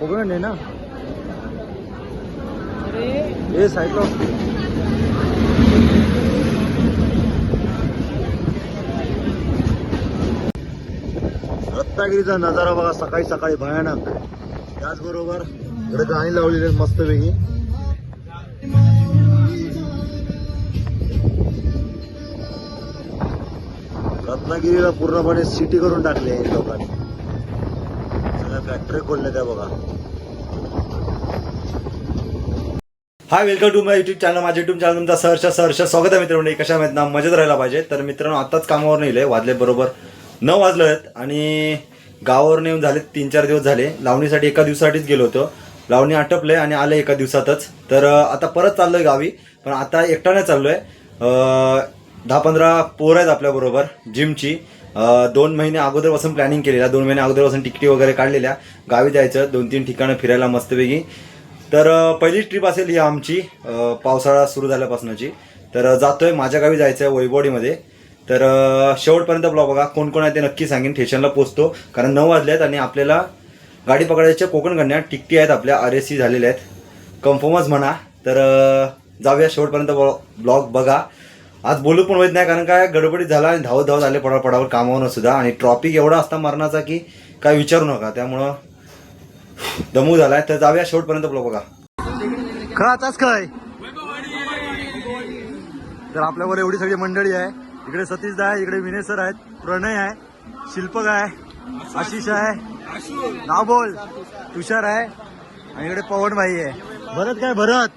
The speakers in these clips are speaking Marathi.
कोकण आहे ना? हे सायकल. रत्नागिरीचा नजारा बघा सकाळी सकाळी भयानक. त्याचबरोबर इकडे गाणी लावलेली आहेत मस्तपैकी रत्नागिरीला पूर्णपणे सिटी करून टाकली आहे लोकांनी. फॅक्टरी खोलण्यात आहे बघा. Hi welcome to my YouTube channel माझ्या युट्यूब चॅनल तुमचा सहर्ष सहर्ष स्वागत आहे मित्रांनो. कशा आहेत? ना मजेत राहायला पाहिजे. तर मित्रांनो आताच कामावर नेले वाजले बरोबर नऊ वाजले आहेत आणि गावावर नेऊन झाले तीन चार दिवस झाले. लावणीसाठी एका दिवसासाठीच गेलो होतो. लावणी आटपले आणि आले एका दिवसातच. तर आता परत चाललोय गावी. पण आता एकटाने चाललोय. दहा पंधरा पोर आहेत आपल्याबरोबर जिमची दोन महिने अगोदरपासून प्लॅनिंग केलेला दोन महिने अगोदरपासून तिकिटी वगैरे काढलेल्या. गावी जायचं दोन तीन ठिकाणं फिरायला मस्तपैकी. तर पहिली पहिलीच ट्रिप असेल ही आमची पावसाळा सुरू झाल्यापासूनची. तर जातोय माझ्या गावी जायचं आहे वैभवडीमध्ये तर शेवटपर्यंत ब्लॉग बघा कोण कोण आहे ते नक्की सांगेन स्टेशनला पोचतो कारण नऊ वाजले आहेत आणि आपल्याला गाडी पकडायच्या कोकण टिकटी आहेत आपल्या आर एस सी झालेल्या आहेत. कन्फर्मच म्हणा. तर जाऊया शेवटपर्यंत ब्लॉग बघा. आज बोलू पण होत नाही कारण काय गडबडीत झाला आणि धावत धावत आले पडापडावर कामावर सुद्धा. आणि ट्रॉपिक एवढा असता मरणाचा की काय विचारू नका. त्यामुळं दमू झालाय. तर जाऊया शेवटपर्यंत ब्लॉग बघा. खरंच काय तर आपल्यावर एवढी सगळी मंडळी आहे. इकडे सतीश आहे इकडे विनय सर आहेत प्रणय आहे शिल्पक आहे आशिष आहे. नाव बोल. तुषार आहे. आणि इकडे पवन भाई आहे. भरत काय भरत?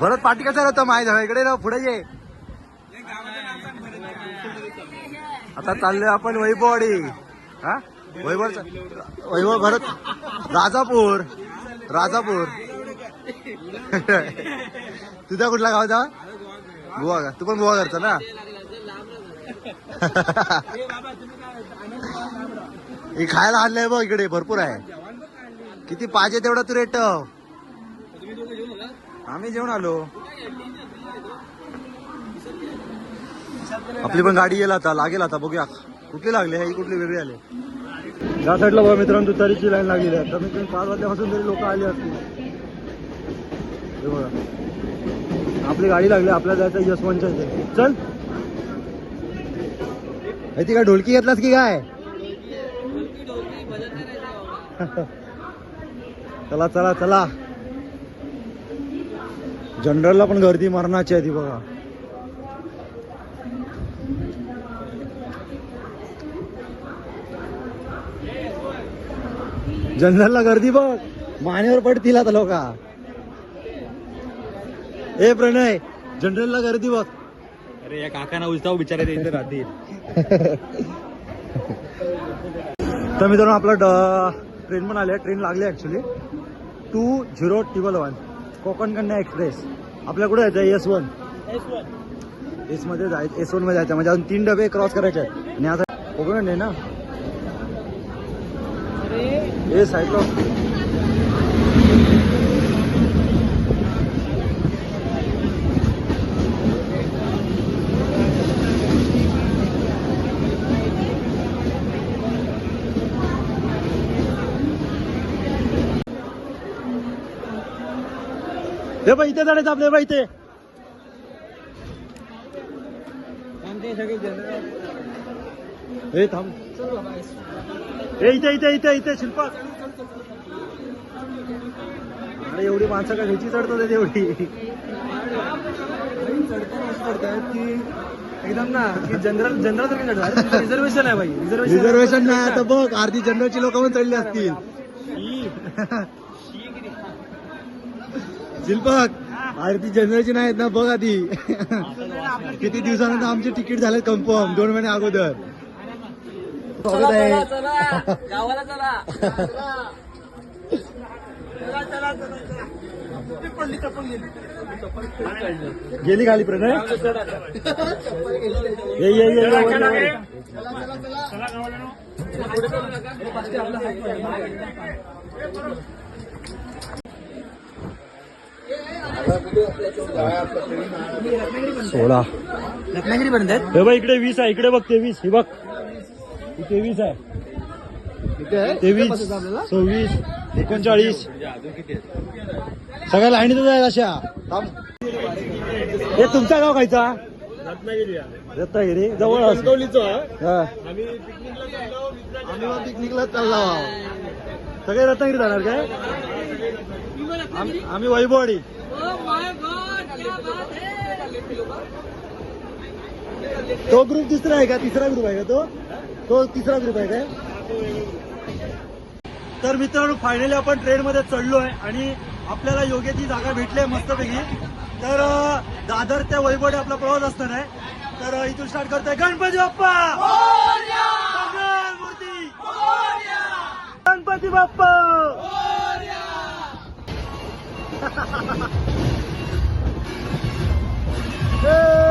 भरत पाटी कसा राहतो माहीत आहे इकडे राह पुढे ये. आता चाललोय आपण वैभववाडी. हा? वैभव वैभव भरत राजापूर. राजापूर. तुझा कुठला गावचा गोवा का तू पण गोवा करता ना? हे खायला आणलंय बघ इकडे भरपूर आहे. किती पाहिजे तेवढा तू रेट आम्ही जेवण आलो. आपली पण गाडी येईल आता लागेल आता बघूया. कुठली लागली? ही कुठली वेगळी आली? या साईडला बघा मित्रांनो तुतारीची लाईन लागलेली आहे. कमीत कमी पाच वाजल्यापासून तरी लोक आली असतील. बघा. आपली गाडी लागली आपल्याला जायचं यशवंतच्या इथे. चल. ती काय ढोलकी घेतलास की काय? चला चला चला. जनरलला पण गर्दी मरणाची आहे ती बघा. जनरलला गर्दी बघ. मानेवर पडतील आता लोक. ए प्रणय जनरलला गर्दी बघ. अरे या काकांना उलटाव बिचारे ते इथे राहतील. तर मित्रांनो आपला ट्रेन पण आली आहे. ट्रेन लागली actually two zero triple one Konkan Kanya express आपल्या कुठे जायचं एस वन एसमध्ये जायचं एस वनमध्ये जायचं म्हणजे अजून तीन डबे क्रॉस करायचे आहेत. आणि आता कोकण आहे ना? ए सायकल हे बघ इथे जाण्याचं आपल्या बघ इथे हे थांब हे इथे इथे इथे इथे शिल्पा. अरे एवढी माणसं का घ्यायची चढतो ते एवढी की एकदम ना की जनरल जनरल सारखी रिझर्वेशन आहे भाई रिझर्वेशन रिझर्वेशन नाही आता बघ अर्धी जनरलची लोक पण चढली असतील. शिल्पक अर्धी जनरलची नाहीत ना बघ आधी. किती दिवसानंतर आमचे तिकीट झाले कन्फर्म दोन महिने अगोदर. स्वागत आहे गावाला चला. गेली. खाली प्रणय ये ये ये. सोळा रत्नागिरी पर्यंत हे बघ इकडे वीस आहे इकडे बघ तेवीस हे बघ. तेवीस आहे. तेवीस सव्वीस एकोणचाळीस. सगळ्या लाईनीतच आहे अशा. हे तुमचा गाव खायचा रत्नागिरी. जवळ. आम्ही पिकनिकला चालला. आहोत. सगळे रत्नागिरी जाणार काय? आम्ही- वैभववाडी. तो ग्रुप तिसरा आहे का? तिसरा ग्रुप आहे का तो? तो तिसरा ग्रुप आहे काय? तर मित्रांनो फायनली आपण ट्रेन मध्ये चढलोय आणि आपल्याला योग्य ती जागा भेटली आहे मस्तपैकी. तर दादर त्या वैभवडे आपला प्रवास असणार आहे. तर इथून स्टार्ट करतोय गणपती बाप्पा! मंगल मूर्ती! गणपती बाप्पा! ए,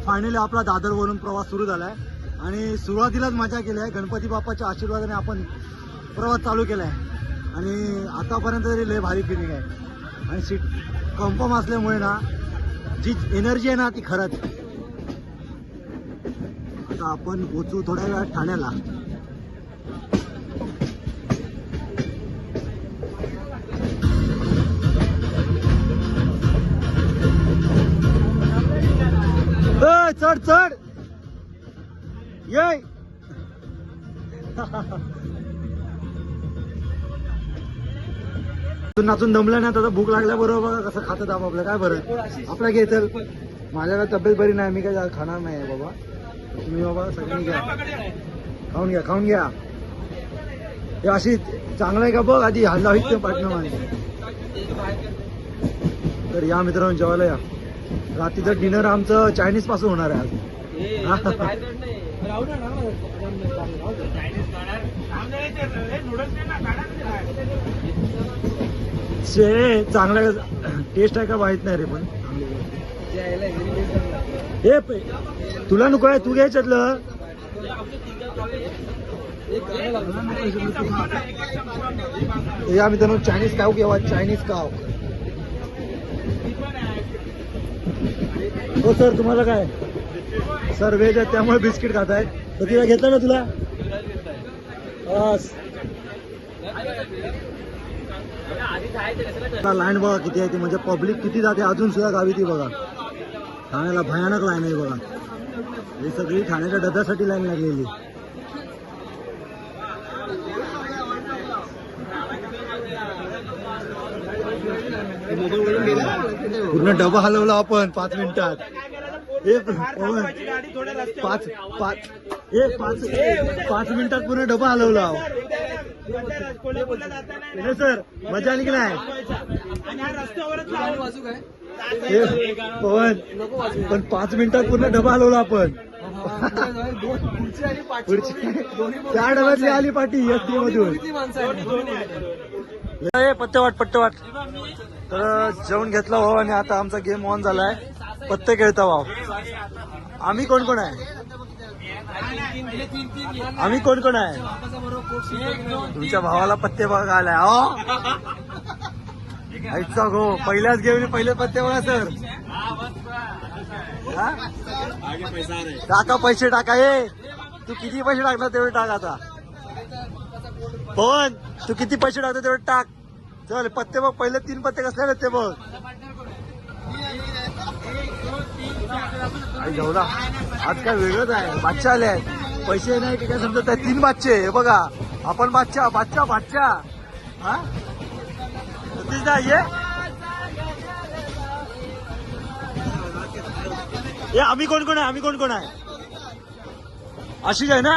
फायनली आपला दादरवरून प्रवास सुरू झाला आहे आणि सुरुवातीलाच मजा केली आहे. गणपती बाप्पाच्या आशीर्वादाने आपण प्रवास चालू केला आहे आणि आतापर्यंत तरी लय भारी फिलिंग आहे. आणि सीट कन्फर्म असल्यामुळे ना जी एनर्जी आहे ना ती खरंच. आता आपण पोचू थोड्या वेळात ठाण्याला. चढ चढ. ये नाचून दमलं ना आता भूक लागल्याबरोबर बघा कसं खातात आपलं. काय बरं? आपला घे चल. माझ्या काय तब्येत बरी नाही मी काय खाणार नाही बाबा. तुम्ही बाबा सगळ्यांनी घ्या. खाऊन घ्या खाऊन घ्या. हे अशी चांगलं आहे का बघ? आधी हल्ला होईल ते पाटणं माझे तर या मित्रांनो जेवायला या. रात्रीचं डिनर आमचं चायनीजपासून होणार आहे आज. शे चांगला टेस्ट आहे का माहीत नाही रे पण. हे तुला नको आहे तू घ्यायच्यातलं या मित्रांनो चायनीज काव घ्यावा चायनीज काव हो सर तुम्हाला काय? सर व्हेज आहे त्यामुळे बिस्किट खात आहे तर तिला घेतलं ना तुला? लाईन बघा किती आहे ती म्हणजे पब्लिक किती जाते अजून सुद्धा गावी ती बघा. ठाण्याला भयानक लाईन आहे बघा. ही सगळी ठाण्याच्या डब्यासाठी लाईन लागलेली. पूर्ण डबा हलवला आपण पाच मिनिटात. पवन, पाच पाच ए पाच पाच मिनिटात पूर्ण डबा हलवला. सर मजा आली की नाही? पवन पण पाच मिनिटात पूर्ण डबा हलवला आपण. पुढची त्या डब्यातली आली पाठी एस टी मधून ए, पत्ते वाट पत्ते वाट. तर जेवण घेतला भाऊ आणि आता आमचा गेम ऑन झालाय. पत्ते खेळता भाऊ. आम्ही कोण कोण आहे? आम्ही कोण कोण आहे? तुमच्या भावाला पत्ते बघा आलाय. हो? ऐकचा गो. पहिल्याच गेम पहिले पत्ते बघा सर. टाका पैसे टाका. ये तू किती पैसे टाकला तेवढे टाक आता. पण तू किती पैसे टाकतो तेवढे टाक. चल पत्ते बघ पहिले तीन पत्ते कसले आहेत ते बघ. आई आज काय वेगळंच आहे. बादशा आले आहेत. पैसे नाही की काय समजत आहे तीन बादशे हे बघा. आपण बादशा बादशा बादशा हा? सतीश दा ये. आम्ही कोण कोण आहे? आम्ही कोण कोण आहे? अशीच आहे ना?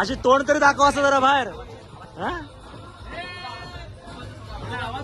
अशी तोंड तरी दाखवा असं जरा बाहेर. हा?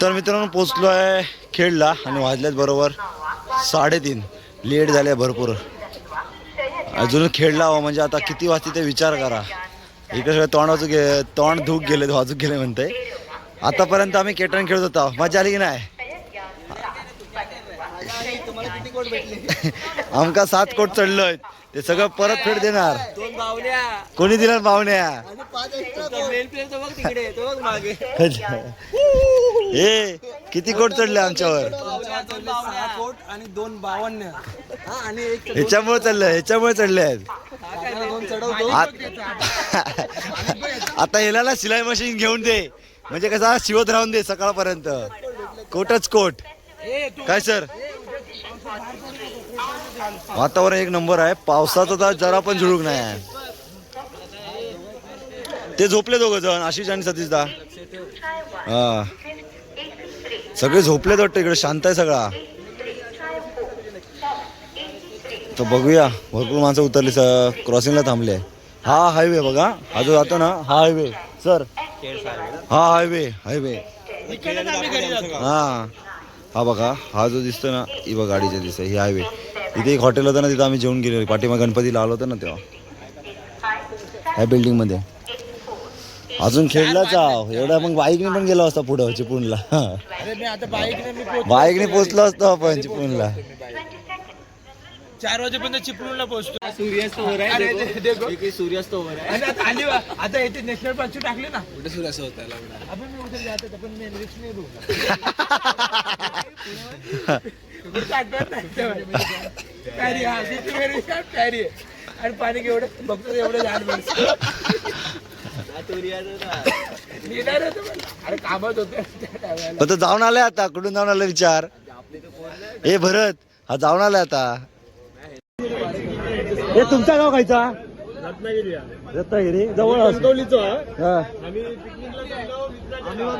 तर मित्रांनो पोचलो आहे खेडला आणि वाजल्यात बरोबर साडेतीन. लेट झाले भरपूर. अजून खेळला हवा म्हणजे आता किती वाजते ते विचार करा. इकडे सगळं तोंड वाजूक गे तोंड धूक गेले वाजूक गेले म्हणते. आतापर्यंत आम्ही केटरन खेळत होता. मजा आली की नाही? आमका सात कोट चढलोय ते सगळं परत फेड देणार. कोणी दिणार पाहुण्या? ए किती कोट चढले आमच्यावर? आणि दोन बावन्न हा ह्याच्यामुळे चढलंय ह्याच्यामुळे चढले आहेत आत- याला ना सिलाई मशीन घेऊन दे. म्हणजे कसा शिवत राहून दे सकाळपर्यंत. कोटच कोट. काय सर? वातावरण एक नंबर आहे. पावसाचा तर जरा पण झुळूक नाही आहे. ते झोपले दोघ जण आशिष आणि सतीश दा. हा. सगळे झोपलेत वाटतं इकडे शांत आहे सगळा. तर बघूया भरपूर माणसं उतरली सर. क्रॉसिंगला थांबले. हा हायवे बघा. हा जो जातो ना हा हायवे. सर. हा हायवे हायवे हा. हा बघा हा जो दिसतो ना ही बघा गाडीचे दिसतं ही हायवे इथे एक हॉटेल होतं ना तिथं आम्ही जेवण गेलो पाठीमा गणपतीला आलो होतो ना तेव्हा. ह्या बिल्डिंगमध्ये अजून खेळलाच आहो एवढा मग बाईकने पण गेलो असता पुढं चिपळूणला. अरे मी आता बाईकने मी पोहोच- बाईकने पोचलो असतो आपण चिपळूणला. चार वाजेपर्यंत चिपळूणला पोहोचतो सूर्यास्त वर आहे सूर्यास्त वर आहे. आणि आता आली वा- आता इथे नॅशनल पार्कची टाकली ना. कुठे सूर्यास्त होत आपण मी उद्या जातो पण मी रिक्स नाही आठवत हा सिटी वेरी आहे. आणि पाणी केवढं बघतो एवढं होतं. पण. अरे कामात होते. त्या टायमाला पण तो जाऊन आलाय आता कुठून जाऊन आलाय विचार? ए भरत हा जाऊन आलाय आता. हे तुमचा गाव खायचा? रत्नागिरी जवळ हा. आम्ही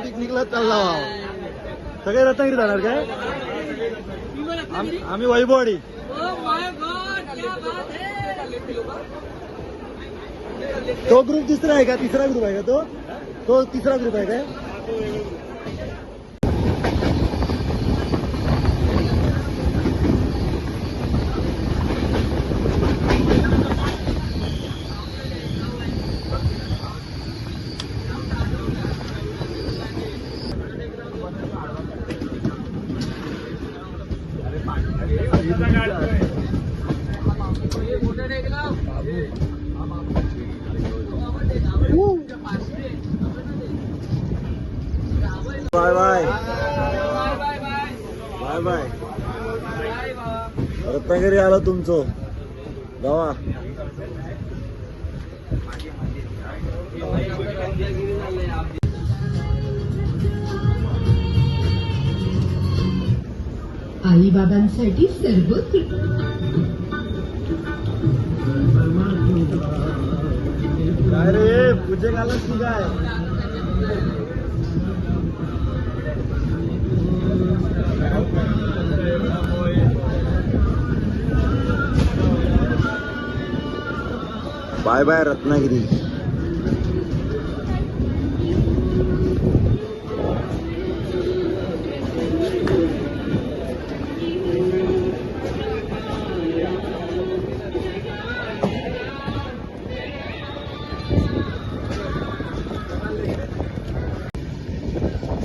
पिकनिकला चाललो सगळे रत्नागिरी जाणार काय? आम- आम्ही वैभववाडी. तो ग्रुप दुसरा आहे का? तिसरा ग्रुप आहे का तो? तो तिसरा ग्रुप आहे काय bye bye bye bye Ratnagiri आलं तुमचं. गावा आईबाबांसाठी सर्वोत्कृष्ट काय रे? पूजे घालत की काय? Bye bye Ratnagiri.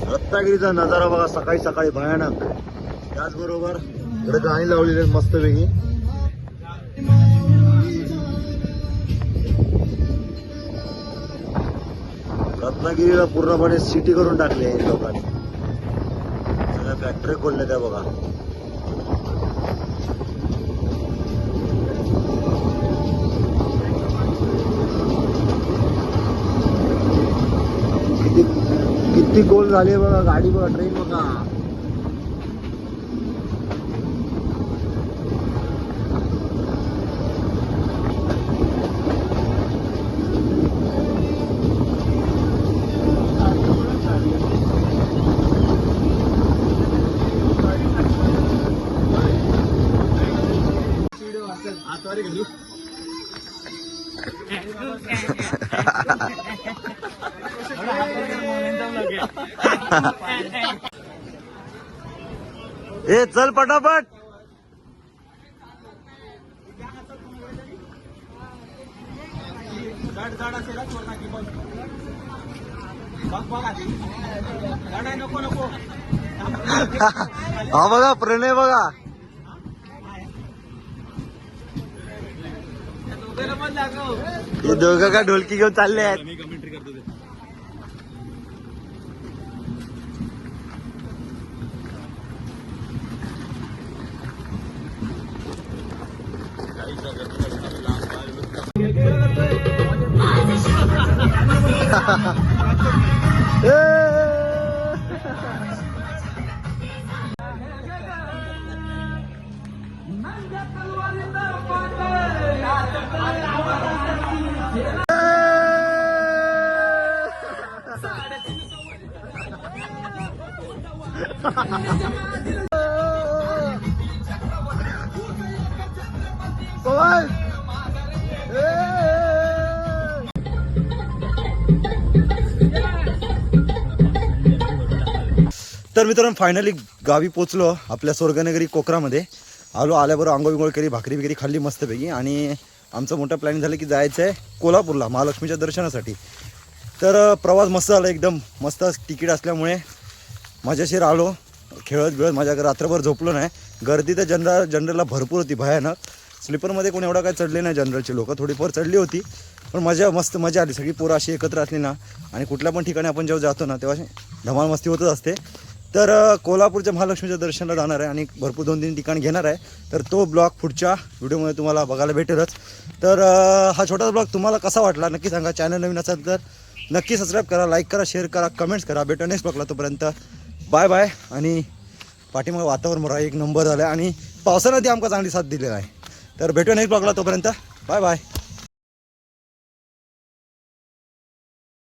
रत्नागिरीचा नजारा बघा सकाळी सकाळी भयानक. त्याचबरोबर इकडे गाणी लावलेली आहेत मस्तपैकी. रत्नागिरीला पूर्णपणे सिटी करून टाकली आहे लोकांनी. सगळ्या फॅक्टरी खोलल्या त्या बघा. किती किती गोल झाले बघा गाडी बघा ट्रेन बघा. ए चल पटापट. हा बघा प्रणय बघा. हे दोघं का ढोलकी घेऊन चालले आहेत? पवन तर मित्रांनो फायनली गावी पोचलो आपल्या स्वर्गनगरी कोकरामध्ये. आलो आल्याबरोबर आंघोळ बिंघोळ केली भाकरी बिकरी खाल्ली मस्तपैकी आणि आमचं मोठं प्लॅनिंग झालं की जायचं आहे कोल्हापूरला महालक्ष्मीच्या दर्शनासाठी. तर प्रवास मस्त झाला एकदम. मस्त तिकीट असल्यामुळे माझ्याशी आलो. खेळत खेळत माझ्या रात्रभर झोपलो नाही. गर्दी तर जनरल जनरलला भरपूर होती भयानक. स्लीपरमध्ये कोणी एवढा काय चढले नाही जनरलची लोकं. थोडीफार चढली होती. पण मजा मस्त मजा आली. सगळी पोरं अशी एकत्र असली ना. आणि कुठल्या पण ठिकाणी आपण जेव्हा जातो ना तेव्हा अशी धमाल मस्ती होतच असते. तर कोल्हापूरच्या महालक्ष्मीच्या दर्शनाला जाणार आहे आणि भरपूर दोन तीन ठिकाण घेणार आहे. तर तो ब्लॉग पुढच्या व्हिडिओमध्ये तुम्हाला बघायला भेटेलच. तर हा छोटासा ब्लॉग तुम्हाला कसा वाटला नक्की सांगा. चॅनल नवीन असेल तर नक्की सबस्क्राईब करा लाईक करा शेअर करा कमेंट्स करा. भेटू नेक्स्ट ब्लॉगला तोपर्यंत. Bye bye. आणि पाठीमागे वातावरण बरं एक नंबर झाला आहे आणि पावसानं ती आमका चांगली साथ दिलेला आहे. तर भेटू नेक्स्ट ब्लॉगला तोपर्यंत. Bye bye.